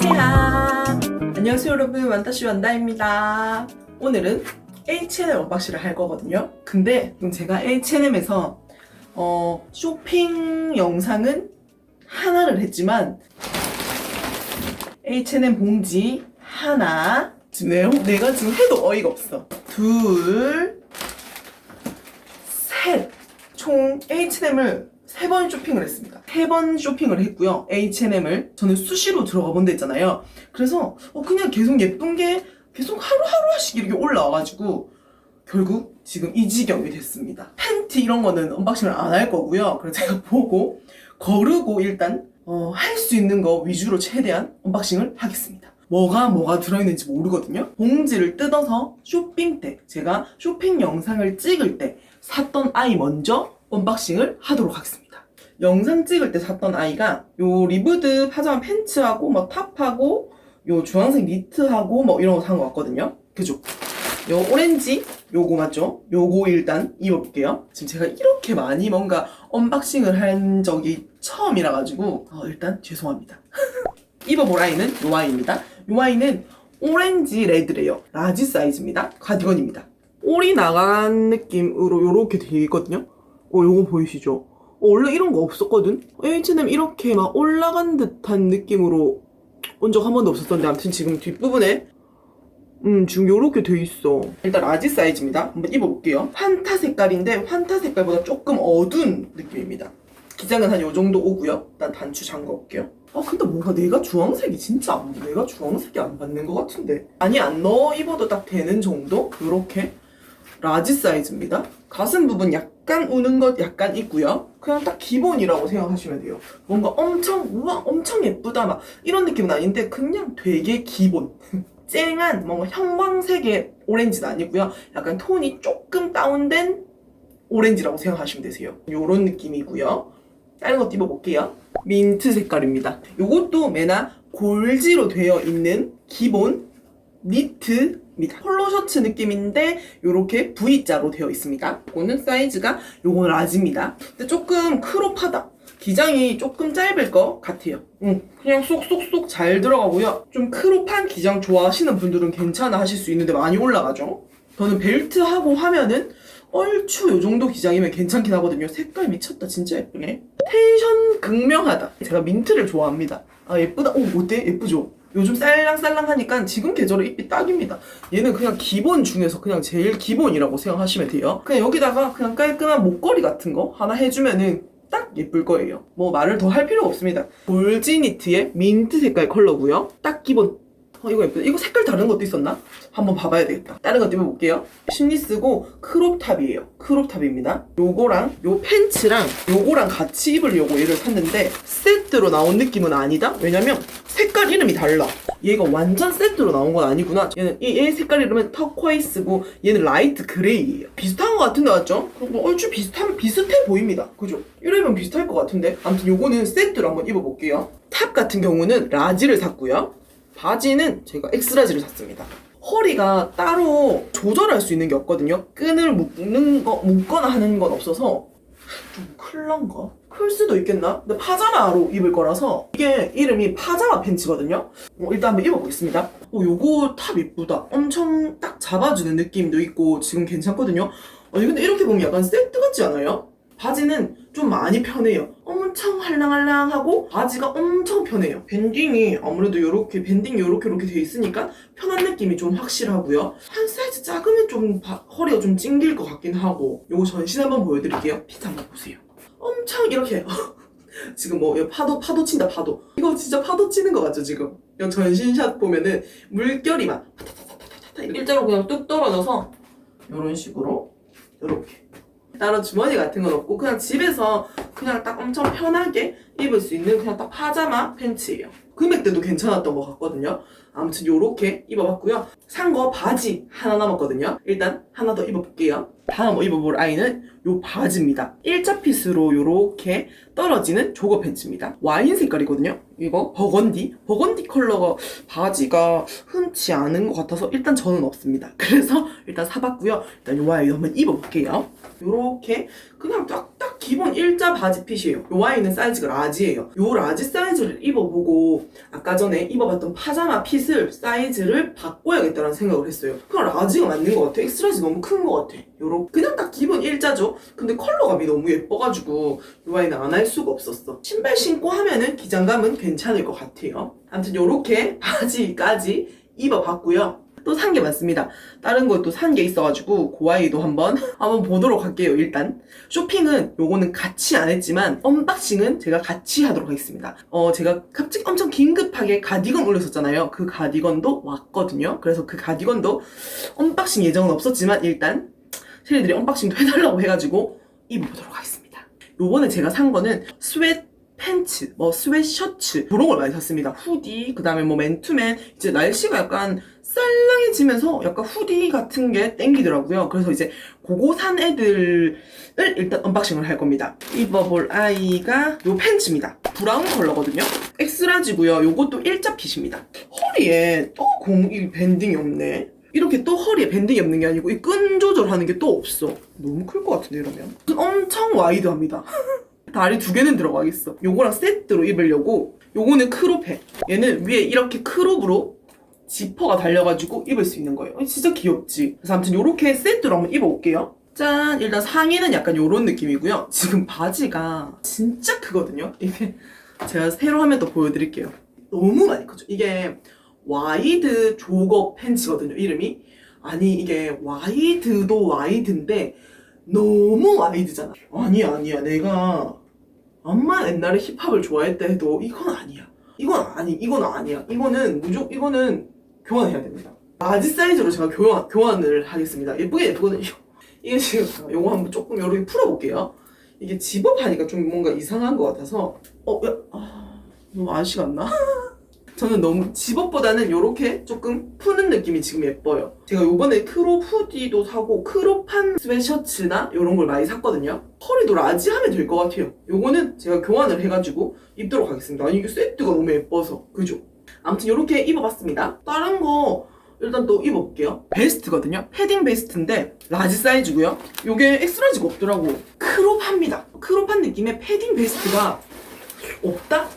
세하 안녕하세요 여러분. 완다시 완다입니다. 오늘은 H&M 언박싱을 할 거거든요. 근데 제가 H&M에서 어, 쇼핑 영상은 하나를 했지만 H&M 봉지 하나 지금 내, 내가 지금 해도 어이가 없어. 둘 셋 총 H&M을 세 번 쇼핑을 했습니다. 세 번 쇼핑을 했고요. H&M을 저는 수시로 들어가 본 데 있잖아요. 그래서 어, 그냥 계속 예쁜 게 계속 하루하루씩 이렇게 올라와가지고 결국 지금 이 지경이 됐습니다. 팬티 이런 거는 언박싱을 안 할 거고요. 그래서 제가 보고 거르고 일단 어, 할 수 있는 거 위주로 최대한 언박싱을 하겠습니다. 뭐가 뭐가 들어있는지 모르거든요. 봉지를 뜯어서 쇼핑 때 제가 쇼핑 영상을 찍을 때 샀던 아이 먼저 언박싱을 하도록 하겠습니다. 영상 찍을 때 샀던 아이가 요 리브드 파자마 팬츠하고 뭐 탑하고 요 주황색 니트하고 뭐 이런 거 산 거 같거든요. 그죠? 요 오렌지 요거 맞죠? 요거 일단 입어볼게요. 지금 제가 이렇게 많이 뭔가 언박싱을 한 적이 처음이라 가지고 어, 일단 죄송합니다. 입어볼 아이는 요 아이입니다. 요 아이는 오렌지 레드래요. 라지 사이즈입니다. 가디건입니다. 올이 나간 느낌으로 요렇게 되어 있거든요. 어, 요거 보이시죠? 어, 원래 이런 거 없었거든? H&M 이렇게 막 올라간 듯한 느낌으로 온 적 한 번도 없었던데 아무튼 지금 뒷부분에 음 지금 요렇게 돼 있어. 일단 라지 사이즈입니다. 한번 입어볼게요. 환타 색깔인데 환타 색깔보다 조금 어두운 느낌입니다. 기장은 한 요 정도 오고요. 일단 단추 잠궈 볼게요. 아 근데 뭔가 내가 주황색이 진짜 안 내가 주황색이 안 맞는 것 같은데? 아니 안 넣어 입어도 딱 되는 정도? 요렇게? 라지 사이즈입니다. 가슴 부분 약 간 우는 것 약간 있고요. 그냥 딱 기본이라고 생각하시면 돼요. 뭔가 엄청 우와 엄청 예쁘다 막 이런 느낌은 아닌데 그냥 되게 기본. 쨍한 뭔가 형광색의 오렌지는 아니고요. 약간 톤이 조금 다운된 오렌지라고 생각하시면 되세요. 요런 느낌이고요. 다른 것도 입어볼게요. 민트 색깔입니다. 요것도 메나 골지로 되어 있는 기본 니트 입니다. 폴로 셔츠 느낌인데 요렇게 V자로 되어 있습니다. 이거는 사이즈가 요건 라지입니다. 근데 조금 크롭하다. 기장이 조금 짧을 것 같아요. 응, 그냥 쏙쏙쏙 잘 들어가고요. 좀 크롭한 기장 좋아하시는 분들은 괜찮아 하실 수 있는데 많이 올라가죠. 저는 벨트하고 하면은 얼추 요 정도 기장이면 괜찮긴 하거든요. 색깔 미쳤다. 진짜 예쁘네. 텐션 극명하다. 제가 민트를 좋아합니다. 아 예쁘다. 오 어때? 예쁘죠? 요즘 쌀랑쌀랑 하니까 지금 계절에 입기 딱입니다. 얘는 그냥 기본 중에서 그냥 제일 기본이라고 생각하시면 돼요. 그냥 여기다가 그냥 깔끔한 목걸이 같은 거 하나 해주면은 딱 예쁠 거예요. 뭐 말을 더 할 필요 없습니다. 골지니트의 민트 색깔 컬러고요. 딱 기본. 어, 이거 예쁘다. 이거 색깔 다른 것도 있었나? 한번 봐봐야 되겠다. 다른 것도 입어볼게요. 심리스고 크롭탑이에요. 크롭탑입니다. 요거랑 요 팬츠랑 요거랑 같이 입으려고 얘를 샀는데 세트로 나온 느낌은 아니다? 왜냐면 색깔 이름이 달라. 얘가 완전 세트로 나온 건 아니구나. 얘는 이, 얘 색깔 이름은 터코이스고 얘는 라이트 그레이예요. 비슷한 것 같은데 맞죠? 뭐 얼추 비슷한 비슷해 보입니다. 그죠? 이러면 비슷할 것 같은데. 아무튼 요거는 세트로 한번 입어볼게요. 탑 같은 경우는 라지를 샀고요. 바지는 제가 엑스라지를 샀습니다. 허리가 따로 조절할 수 있는 게 없거든요. 끈을 묶는 거, 묶거나 하는 건 없어서 좀 클런가? 클 수도 있겠나? 근데 파자마로 입을 거라서 이게 이름이 파자마 팬츠거든요. 어, 일단 한번 입어보겠습니다. 어, 요거 탑 이쁘다. 엄청 딱 잡아주는 느낌도 있고 지금 괜찮거든요. 아니 근데 이렇게 보면 약간 세트 같지 않아요? 바지는 좀 많이 편해요. 엄청 할랑할랑하고 바지가 엄청 편해요. 밴딩이 아무래도 이렇게 밴딩이 이렇게 이렇게 돼 있으니까 편한 느낌이 좀 확실하고요. 한 사이즈 작으면 좀 바- 허리가 좀 찡길 것 같긴 하고 요거 전신 한번 보여드릴게요. 핏 한번 보세요. 엄청 이렇게 지금 뭐 파도 파도 친다 파도 이거 진짜 파도 치는 거 같죠 지금? 이 전신샷 보면은 물결이 막 일자로 그냥 뚝 떨어져서 이런 식으로 이렇게 따로 주머니 같은 건 없고 그냥 집에서 그냥 딱 엄청 편하게 입을 수 있는 그냥 딱 파자마 팬츠예요. 금액대도 괜찮았던 것 같거든요. 아무튼 요렇게 입어봤고요. 산 거 바지 하나 남았거든요. 일단 하나 더 입어볼게요. 다음 입어볼 아이는 요 바지입니다. 일자 핏으로 요렇게 떨어지는 조거 팬츠입니다. 와인 색깔이거든요. 이거 버건디. 버건디 컬러가 바지가 흔치 않은 것 같아서 일단 저는 없습니다. 그래서 일단 사봤고요. 일단 요 아이 한번 입어볼게요. 요렇게 그냥 딱딱 기본 일자 바지 핏이에요. 요 아이는 사이즈가 라지예요. 요 라지 사이즈를 입어보고 아까 전에 입어봤던 파자마 핏을 사이즈를 바꿔야겠다는 생각을 했어요. 그럼 라지가 맞는 것 같아. 엑스라지 너무 큰 것 같아. 요런 그냥 딱 기본 일자죠. 근데 컬러감이 너무 예뻐가지고 요 아이는 안 할 수가 없었어. 신발 신고 하면은 기장감은 괜찮을 것 같아요. 아무튼 요렇게 바지까지 입어봤고요. 또 산 게 많습니다. 다른 것도 산 게 있어가지고 그 아이도 한번 한번 보도록 할게요. 일단 쇼핑은 요거는 같이 안 했지만 언박싱은 제가 같이 하도록 하겠습니다. 어 제가 갑자기 엄청 긴급하게 가디건 올렸었잖아요. 그 가디건도 왔거든요. 그래서 그 가디건도 언박싱 예정은 없었지만 일단 셰리들이 언박싱도 해달라고 해가지고 입어보도록 하겠습니다. 요번에 제가 산 거는 스웨트 팬츠, 뭐 스웨트 셔츠 그런 걸 많이 샀습니다. 후디, 그 다음에 뭐 맨투맨 이제 날씨가 약간 쌀랑해지면서 약간 후디 같은 게 땡기더라고요. 그래서 이제 그거 산 애들을 일단 언박싱을 할 겁니다. 입어볼 아이가 요 팬츠입니다. 브라운 컬러거든요. 엑스라지고요. 요것도 일자 핏입니다. 허리에 또 공이 밴딩이 없네. 이렇게 또 허리에 밴딩이 없는 게 아니고 이 끈 조절하는 게 또 없어. 너무 클 것 같은데 이러면. 엄청 와이드합니다. 다리 두 개는 들어가겠어. 요거랑 세트로 입으려고 요거는 크롭해. 얘는 위에 이렇게 크롭으로 지퍼가 달려가지고 입을 수 있는 거예요. 진짜 귀엽지? 그래서 아무튼 요렇게 세트로 한번 입어볼게요. 짠! 일단 상의는 약간 요런 느낌이고요. 지금 바지가 진짜 크거든요? 이게 제가 새로 하면 또 보여드릴게요. 너무 많이 크죠? 이게 와이드 조거 팬츠거든요, 이름이. 아니, 이게 와이드도 와이드인데 너무 와이드잖아. 아니야, 아니야. 내가 암만 옛날에 힙합을 좋아했다 해도 이건 아니야. 이건 아니, 이건 아니야. 이거는 무조건, 이거는 교환해야 됩니다. 바지 사이즈로 제가 교환, 교환을 하겠습니다. 예쁘게 예쁘거든요. 이게 지금, 요거 한번 조금 이렇게 풀어볼게요. 이게 집업하니까 좀 뭔가 이상한 것 같아서, 어, 야, 아, 너무 안 나? 저는 너무 집업보다는 이렇게 조금 푸는 느낌이 지금 예뻐요. 제가 요번에 크롭 후디도 사고 크롭한 스웨셔츠나 이런 걸 많이 샀거든요. 허리도 라지하면 될 것 같아요. 요거는 제가 교환을 해가지고 입도록 하겠습니다. 아니 이게 세트가 너무 예뻐서 그죠? 아무튼 이렇게 입어봤습니다. 다른 거 일단 또 입어볼게요. 베스트거든요. 패딩 베스트인데 라지 사이즈고요. 요게 엑스라지가 없더라고. 크롭합니다. 크롭한 느낌의 패딩 베스트가 없다?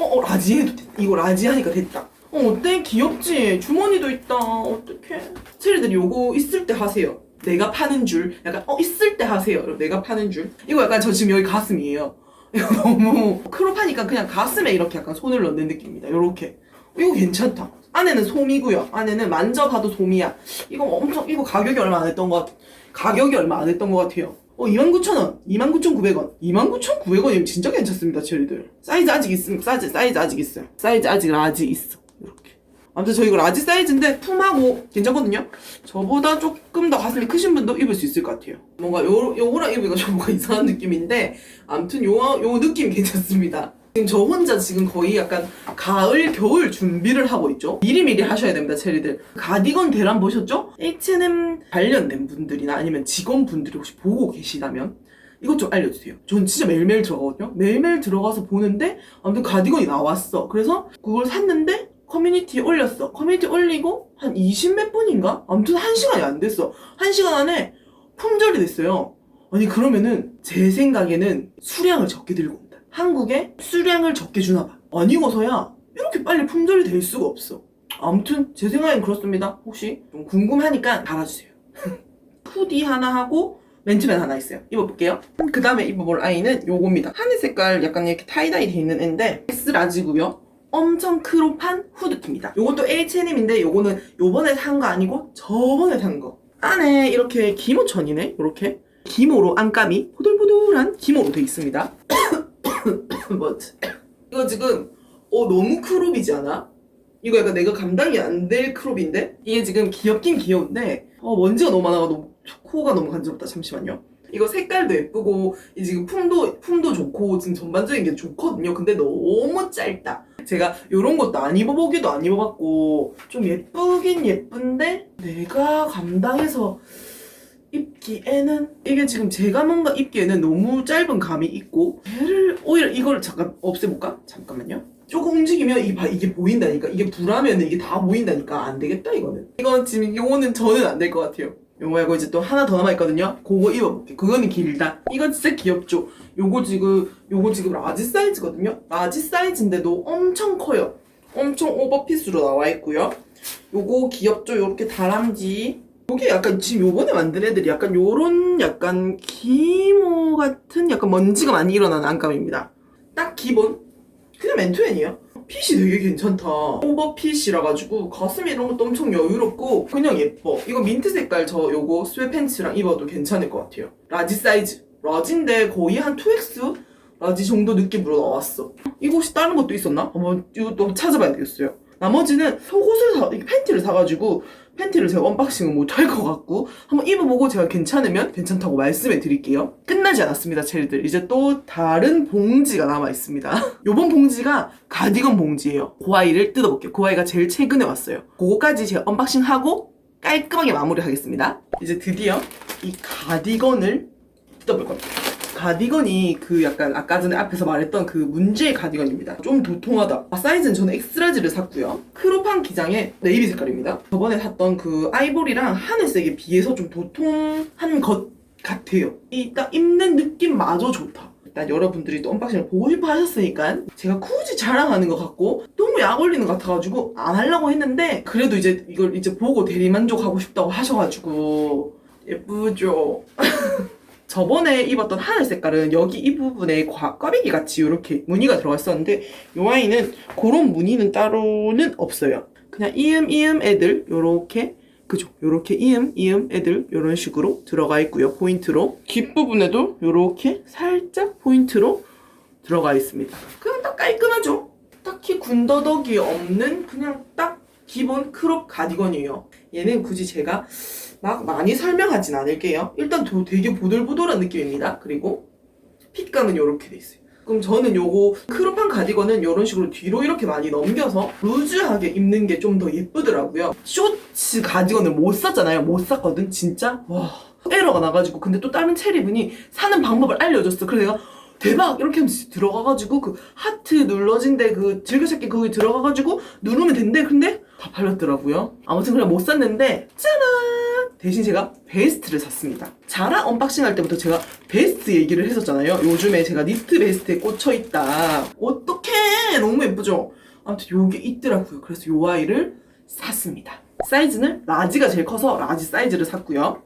어, 어 라지. 이거 라지 하니까 됐다. 어, 어때? 귀엽지? 주머니도 있다. 어떡해. 체리들 요거 있을 때 하세요. 내가 파는 줄. 약간, 어, 있을 때 하세요. 내가 파는 줄. 이거 약간 저 지금 여기 가슴이에요. 이거 너무 크롭하니까 그냥 가슴에 이렇게 약간 손을 넣는 느낌입니다. 요렇게. 이거 괜찮다. 안에는 솜이고요. 안에는 만져봐도 솜이야. 이거 엄청, 이거 가격이 얼마 안 했던 것 같, 가격이 얼마 안 했던 것 같아요. 어, 29,000원, 29,900원. 29,900원이면 진짜 괜찮습니다, 체리들. 사이즈 아직 있음, 사이즈, 사이즈 아직 있어요. 사이즈 아직 라지 있어. 이렇게. 아무튼 저 이거 라지 사이즈인데 품하고 괜찮거든요? 저보다 조금 더 가슴이 크신 분도 입을 수 있을 것 같아요. 뭔가 요, 요거랑 입으니까 좀 뭔가 이상한 느낌인데, 아무튼 요, 요 느낌 괜찮습니다. 지금 저 혼자 지금 거의 약간 가을, 겨울 준비를 하고 있죠? 미리미리 하셔야 됩니다, 체리들. 가디건 대란 보셨죠? H&M 관련된 분들이나 아니면 직원분들이 혹시 보고 계시다면 이것 좀 알려주세요. 전 진짜 매일매일 들어가거든요? 매일매일 들어가서 보는데 아무튼 가디건이 나왔어. 그래서 그걸 샀는데 커뮤니티에 올렸어. 커뮤니티 올리고 한 20 몇 분인가? 아무튼 한 시간이 안 됐어. 한 시간 안에 품절이 됐어요. 아니 그러면은 제 생각에는 수량을 적게 들고. 한국에 수량을 적게 주나 봐. 아니고서야 이렇게 빨리 품절이 될 수가 없어. 아무튼 제 생각엔 그렇습니다. 혹시 좀 궁금하니까 달아주세요. 후디 하나 하고 맨투맨 하나 있어요. 입어볼게요. 그 다음에 입어볼 아이는 요겁니다. 하늘 색깔 약간 이렇게 타이다이 돼 있는 애인데 S 라지고요. 엄청 크롭한 후드티입니다. 요것도 H&M인데 요거는 요번에 산 거 아니고 저번에 산 거. 안에 이렇게 기모천이네. 이렇게 기모로 안감이 포들포들한 기모로 돼 있습니다. 뭐 이거 지금 어 너무 크롭이지 않아? 이거 약간 내가 감당이 안 될 크롭인데? 이게 지금 귀엽긴 귀여운데 어 먼지가 너무 많아가지고 코가 너무 간지럽다. 잠시만요. 이거 색깔도 예쁘고 이 지금 품도 품도 좋고 지금 전반적인 게 좋거든요. 근데 너무 짧다. 제가 이런 것도 안 입어보기도 안 입어봤고 좀 예쁘긴 예쁜데 내가 감당해서 입기에는 이게 지금 제가 뭔가 입기에는 너무 짧은 감이 있고 얘를 오히려 이걸 잠깐 없애볼까? 잠깐만요 조금 움직이면 봐- 이게 보인다니까 이게 불하면 이게 다 보인다니까 안 되겠다 이거는 이건 지금 이거는 저는 안 될 것 같아요 요거 말고 이제 또 하나 더 남아있거든요. 그거 입어볼게요. 그거는 길다. 이거 진짜 귀엽죠? 요거 지금, 요거 지금 라지 사이즈거든요? 라지 사이즈인데도 엄청 커요. 엄청 오버핏으로 나와있고요. 요거 귀엽죠? 요렇게 다람쥐. 요게 약간 지금 요번에 만든 애들이 약간 요런 약간 기모 같은 약간 먼지가 많이 일어나는 안감입니다. 딱 기본. 그냥 맨투맨이에요. 핏이 되게 괜찮다. 오버핏이라 가지고 가슴 이런 것도 엄청 여유롭고 그냥 예뻐. 이거 민트 색깔 저 요거 스웨팬츠랑 입어도 괜찮을 것 같아요. 라지 사이즈. 라지인데 거의 한 2X 라지 정도 느낌으로 나왔어. 이거 혹시 다른 것도 있었나? 한번 이것도 찾아봐야 되겠어요. 나머지는 속옷을 사, 팬티를 사가지고 팬티를 제가 언박싱은 못할 것 같고 한번 입어보고 제가 괜찮으면 괜찮다고 말씀해 드릴게요. 끝나지 않았습니다, 체리들. 이제 또 다른 봉지가 남아 있습니다. 요번 봉지가 가디건 봉지예요. 고아이를 뜯어볼게요. 고아이가 제일 최근에 왔어요. 그거까지 제가 언박싱하고 깔끔하게 마무리하겠습니다. 이제 드디어 이 가디건을 뜯어볼 겁니다. 가디건이 그 약간 아까 전에 앞에서 말했던 그 문제의 가디건입니다. 좀 도통하다. 아, 사이즈는 저는 엑스라지를 샀고요. 크롭한 기장의 네이비 색깔입니다. 저번에 샀던 그 아이보리랑 하늘색에 비해서 좀 도통한 것 같아요. 이 딱 입는 느낌마저 좋다. 일단 여러분들이 또 언박싱을 보고 싶어 하셨으니까 제가 굳이 자랑하는 것 같고 너무 약 올리는 것 같아가지고 안 하려고 했는데 그래도 이제 이걸 이제 보고 대리만족하고 싶다고 하셔가지고 예쁘죠? 저번에 입었던 하늘 색깔은 여기 이 부분에 과, 꽈배기 같이 이렇게 무늬가 들어가 있었는데 이 와인은 그런 무늬는 따로는 없어요. 그냥 이음 이음 애들 요렇게 그죠? 요렇게 이음 이음 애들 요런 식으로 들어가 있고요. 포인트로 뒷부분에도 요렇게 살짝 포인트로 들어가 있습니다. 그냥 딱 깔끔하죠? 딱히 군더더기 없는 그냥 딱 기본 크롭 가디건이에요. 얘는 굳이 제가 막 많이 설명하진 않을게요. 일단 도- 되게 보들보들한 느낌입니다. 그리고 핏감은 이렇게 돼 있어요. 그럼 저는 요거 크롭한 가디건은 이런 식으로 뒤로 이렇게 많이 넘겨서 루즈하게 입는 게 좀 더 예쁘더라고요. 쇼츠 가디건을 못 샀잖아요. 못 샀거든, 진짜. 와. 에러가 나가지고. 근데 또 다른 체리분이 사는 방법을 알려줬어. 그래서 내가 대박! 이렇게 하면서 들어가가지고 그 하트 눌러진데 그 즐겨찾기 거기 들어가가지고 누르면 된대. 근데 다 팔렸더라고요. 아무튼 그냥 못 샀는데 짜란! 대신 제가 베스트를 샀습니다. 자라 언박싱 할 때부터 제가 베스트 얘기를 했었잖아요. 요즘에 제가 니트 베스트에 꽂혀있다. 어떡해! 너무 예쁘죠? 아무튼 요게 있더라고요. 그래서 요 아이를 샀습니다. 사이즈는 라지가 제일 커서 라지 사이즈를 샀고요.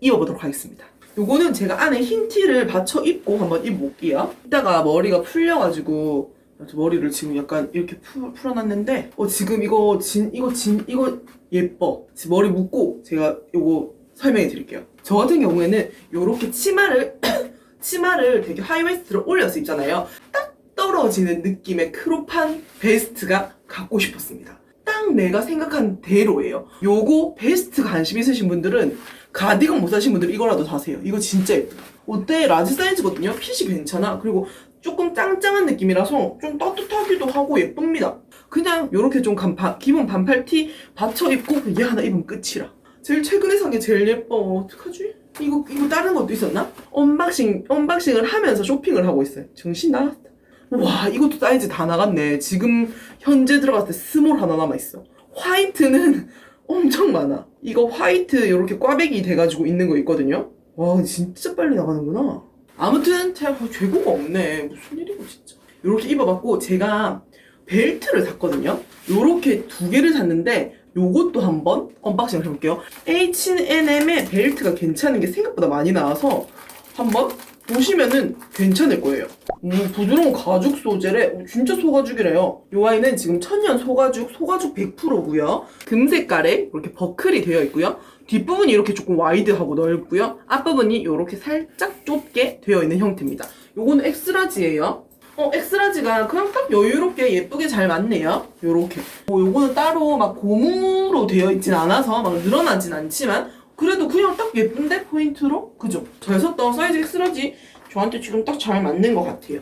입어보도록 하겠습니다. 요거는 제가 안에 흰 티를 받쳐 입고 한번 입어볼게요. 이따가 머리가 풀려가지고 저 머리를 지금 약간 이렇게 풀, 풀어놨는데 어 지금 이거 진 이거 진 이거 예뻐. 지금 머리 묶고 제가 요거 설명해 드릴게요. 저 같은 경우에는 요렇게 치마를 치마를 되게 하이웨스트로 올려서 입잖아요. 딱 떨어지는 느낌의 크롭한 베스트가 갖고 싶었습니다. 딱 내가 생각한 대로예요. 요거 베스트 관심 있으신 분들은 가디건 못 사신 분들 이거라도 사세요. 이거 진짜 예쁘다. 어때? 라지 사이즈거든요. 핏이 괜찮아. 그리고 조금 짱짱한 느낌이라서 좀 따뜻하기도 하고 예쁩니다. 그냥 요렇게 좀 간파, 기본 반팔 티 받쳐 입고 얘 하나 입으면 끝이라. 제일 최근에 산 게 제일 예뻐. 어떡하지? 이거, 이거 다른 것도 있었나? 언박싱, 언박싱을 하면서 쇼핑을 하고 있어요. 정신 나갔다. 와, 이것도 사이즈 다 나갔네. 지금 현재 들어갔을 때 스몰 하나 남아 있어. 화이트는 엄청 많아. 이거 화이트 이렇게 꽈배기 돼가지고 있는 거 있거든요. 와, 진짜 빨리 나가는구나. 아무튼 제가 재고가 없네. 무슨 일이고 진짜. 이렇게 입어봤고 제가 벨트를 샀거든요. 요렇게 두 개를 샀는데 요것도 한번 언박싱 해볼게요. H&M의 벨트가 괜찮은 게 생각보다 많이 나와서 한번 보시면은 괜찮을 거예요. 음, 부드러운 가죽 소재래. 오, 진짜 소가죽이래요. 요 아이는 지금 천연 소가죽, 소가죽 100%고요. 금 색깔에 이렇게 버클이 되어 있고요. 뒷부분이 이렇게 조금 와이드하고 넓고요. 앞부분이 이렇게 살짝 좁게 되어 있는 형태입니다. 요거는 엑스라지예요. 어, 엑스라지가 그냥 딱 여유롭게 예쁘게 잘 맞네요. 요렇게. 뭐 요거는 따로 막 고무로 되어 있진 않아서 막 늘어나진 않지만 그래도 그냥 딱 예쁜데 포인트로? 그죠? 잘 샀다. 사이즈 엑스라지 저한테 지금 딱 잘 맞는 것 같아요.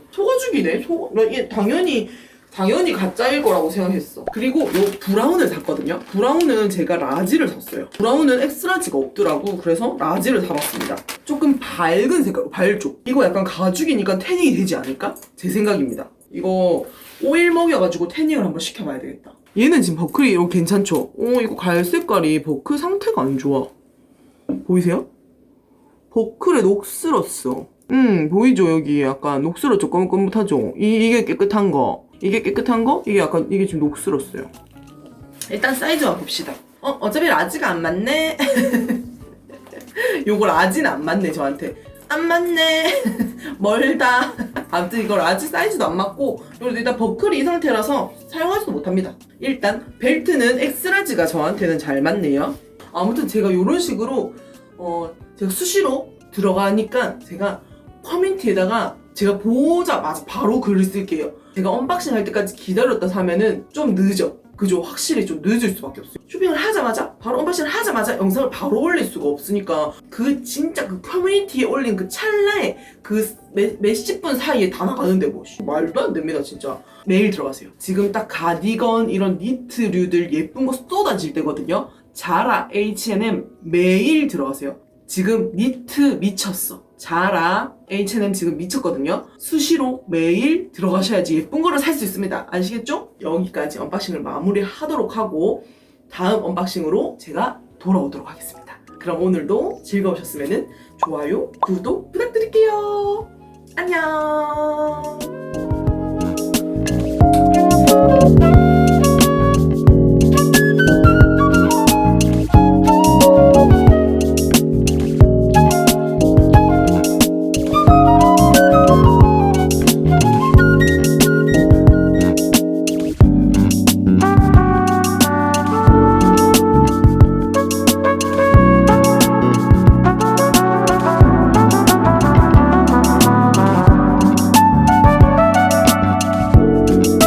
나 이게 당연히 당연히 가짜일 거라고 생각했어. 그리고 요 브라운을 샀거든요. 브라운은 제가 라지를 샀어요. 브라운은 엑스라지가 없더라고. 그래서 라지를 사봤습니다. 조금 밝은 색깔, 밝죠? 이거 약간 가죽이니까 태닝이 되지 않을까? 제 생각입니다. 이거 오일 먹여가지고 태닝을 한번 시켜봐야 되겠다. 얘는 지금 버클이 이거 괜찮죠? 어, 이거 갈 색깔이 버클 상태가 안 좋아. 보이세요? 버클에 녹슬었어. 음, 보이죠? 여기 약간 녹슬었죠? 검긋검긋하죠? 이, 이게 깨끗한 거. 이게 깨끗한 거? 이게 약간, 이게 지금 녹슬었어요. 일단 사이즈만 봅시다. 어, 어차피 라지가 안 맞네? 요거 라지는 안 맞네, 저한테. 안 맞네. 멀다. 아무튼 이거 라지 사이즈도 안 맞고, 그리고 일단 버클이 이 상태라서 사용하지도 못합니다. 일단, 벨트는 엑스라지가 저한테는 잘 맞네요. 아무튼 제가 이런 식으로, 어, 제가 수시로 들어가니까 제가 커뮤니티에다가 제가 보자마자 바로 글을 쓸게요. 제가 언박싱 할 때까지 기다렸다 사면은 좀 늦어. 그죠? 확실히 좀 늦을 수밖에 없어요. 쇼핑을 하자마자, 바로 언박싱을 하자마자 영상을 바로 올릴 수가 없으니까 그 진짜 그 커뮤니티에 올린 그 찰나에 그 몇, 몇십 분 사이에 다 나가는데 뭐 씨, 말도 안 됩니다 진짜. 매일 들어가세요. 지금 딱 가디건 이런 니트류들 예쁜 거 쏟아질 때거든요. 자라, H&M 매일 들어가세요. 지금 니트 미쳤어. 자라, H&M 지금 미쳤거든요. 수시로 매일 들어가셔야지 예쁜 거를 살 수 있습니다. 아시겠죠? 여기까지 언박싱을 마무리하도록 하고 다음 언박싱으로 제가 돌아오도록 하겠습니다. 그럼 오늘도 즐거우셨으면 좋아요, 구독 부탁드릴게요. 안녕.